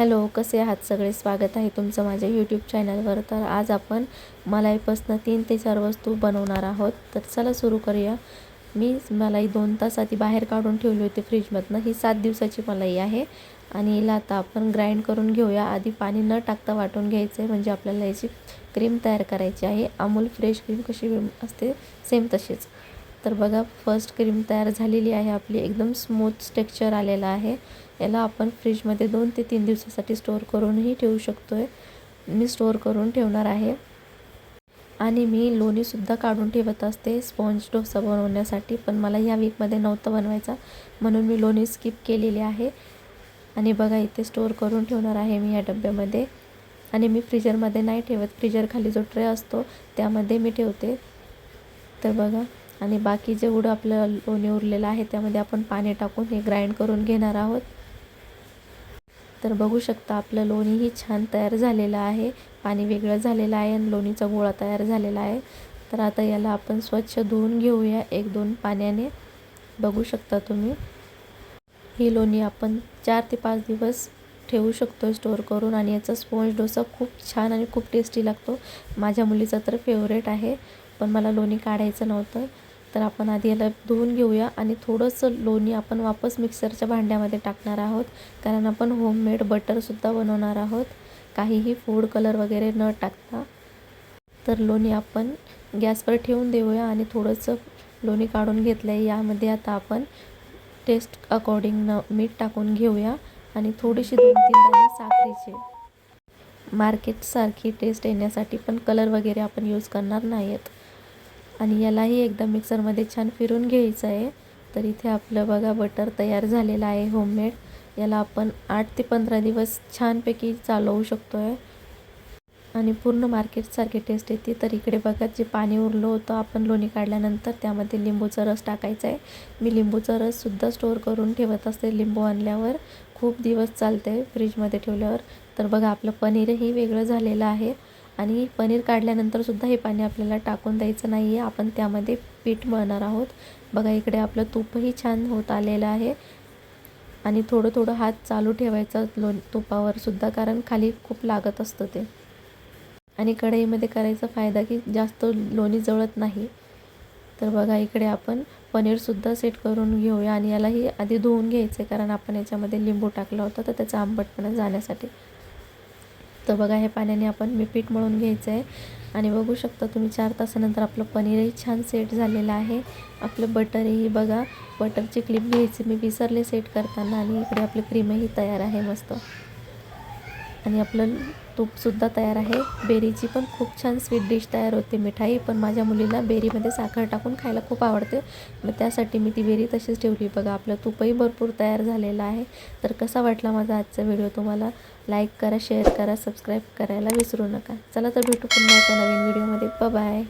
Hello कसे आहात? सगळे स्वागत आहे तुमचं माझ्या यूट्यूब चॅनलवर तर आज आपण मलाईपासनं तीन ते चार वस्तू बनवणार आहोत. तर चला सुरू करूया. मी मलाई दोन तास आधी बाहेर काढून ठेवली होती फ्रीजमधनं. ही सात दिवसाची मलाई आहे. आणि हिला आता आपण ग्राइंड करून घेऊया. आधी पाणी न टाकता वाटून घ्यायचं आहे म्हणजे आपल्याला याची क्रीम तयार करायची आहे. अमूल फ्रेश क्रीम कशी असते सेम तशीच. तर बघा फर्स्ट क्रीम तयार झालेली आहे. आपली एकदम स्मूथ टेक्स्चर आलेलं आहे. याला आपण फ्रीजमध्ये दोन ते तीन दिवसासाठी स्टोअर करूनही ठेवू शकतो आहे मी स्टोअर करून ठेवणार आहे. आणि मी लोणीसुद्धा काढून ठेवत असते स्पॉन्ज डोसा बनवण्यासाठी. पण मला ह्या वीकमध्ये नव्हतं बनवायचा. म्हणून मी लोणी स्किप केलेली आहे. आणि बघा इथे स्टोअर करून ठेवणार आहे मी या डब्यामध्ये. आणि मी फ्रीजरमध्ये नाही ठेवत. फ्रीजरखाली जो ट्रे असतो त्यामध्ये मी ठेवते. तर बघा आणि बाकी जेवढं आपलं लोणी उरलेलं आहे त्यामध्ये आपण पाणी टाकून हे ग्राइंड करून घेणार आहोत. तर बघू शकता आपलं लोणीही छान तयार झालेलं आहे. पाणी वेगळं झालेलं आहे आणि लोणीचा गोळा तयार झालेला आहे. तर आता याला आपण स्वच्छ धुवून घेऊया एक दोन पाण्याने. बघू शकता तुम्ही. ही लोणी आपण चार ते पाच दिवस ठेवू शकतो स्टोअर करून आणि याचा स्पॉन्ज डोसा खूप छान आणि खूप टेस्टी लागतो. माझ्या मुलीचा तर फेवरेट आहे पण मला लोणी काढायचं नव्हतं. तर आपण आधी याला धुवून घेऊया आणि थोडंसं लोणी आपण वापस मिक्सरच्या भांड्यामध्ये टाकणार आहोत. कारण आपण होममेड बटरसुद्धा बनवणार आहोत. काहीही फूड कलर वगैरे न टाकता. तर लोणी आपण गॅसवर ठेवून देऊया आणि थोडंसं लोणी काढून घेतलं आहे यामध्ये आता आपण टेस्ट अकॉर्डिंग मीठ टाकून घेऊया आणि थोडीशी दोन तीन दाणे साखरेचे. मार्केटसारखी टेस्ट येण्यासाठी पण कलर वगैरे आपण यूज करणार नाही आहेत आणि यालाही एकदा मिक्सरमध्ये छान फिरून घ्यायचं आहे. तर इथे आपलं बघा बटर तयार झालेलं आहे होममेड. याला आपण आठ ते पंधरा दिवस छानपैकी चालवू शकतो आहे आणि पूर्ण मार्केटसारखी टेस्ट येते. तर इकडे बघा जे पाणी उरलं होतं आपण लोणी काढल्यानंतर त्यामध्ये लिंबूचा रस टाकायचा आहे. मी लिंबूचा रससुद्धा स्टोअर करून ठेवत असते. लिंबू आणल्यावर खूप दिवस चालते फ्रीजमध्ये ठेवल्यावर. तर बघा आपलं पनीरही वेगळं झालेलं आहे. आणि पनीर काढल्यानंतरसुद्धा हे पाणी आपल्याला टाकून द्यायचं नाही आहे आपण त्यामध्ये पीठ मळणार आहोत. बघा इकडे आपलं तूपही छान होत आलेलं आहे. आणि थोडं थोडं हात चालू ठेवायचा लोण तुपावर सुद्धा कारण खाली खूप लागत असतं ते. आणि कढईमध्ये करायचा फायदा की जास्त लोणी जळत नाही. तर बघा इकडे आपण पनीरसुद्धा सेट करून घेऊया. आणि यालाही आधी धुवून घ्यायचं आहे कारण आपण याच्यामध्ये लिंबू टाकला होता तर त्याचा आंबटपणा जाण्यासाठी. तर बघा हे पाण्याने आपण मी पीठ मळून घ्यायचं आहे. आणि बघू शकता तुम्ही चार तासानंतर आपलं पनीरही छान सेट झालेलं आहे. आपलं बटरही बघा बटरची क्लिप घ्यायची. मी विसरले सेट करताना आणि इकडे आपली क्रीमही तयार आहे मस्त. आणि आपलं तूपसुद्धा तयार आहे. बेरीची पण खूप छान स्वीट डिश तयार होते मिठाई. पण माझ्या मुलीला बेरीमध्ये साखर टाकून खायला खूप आवडते. मग त्यासाठी मी ती बेरी तशीच ठेवली. बघा आपलं तूपही भरपूर तयार झालेलं आहे. तर कसा वाटला माझा आजचा व्हिडिओ तुम्हाला? लाईक करा शेअर करा सबस्क्राईब करायला विसरू नका. चला तर भेटू पुन्हा एका नवीन व्हिडिओमध्ये बाय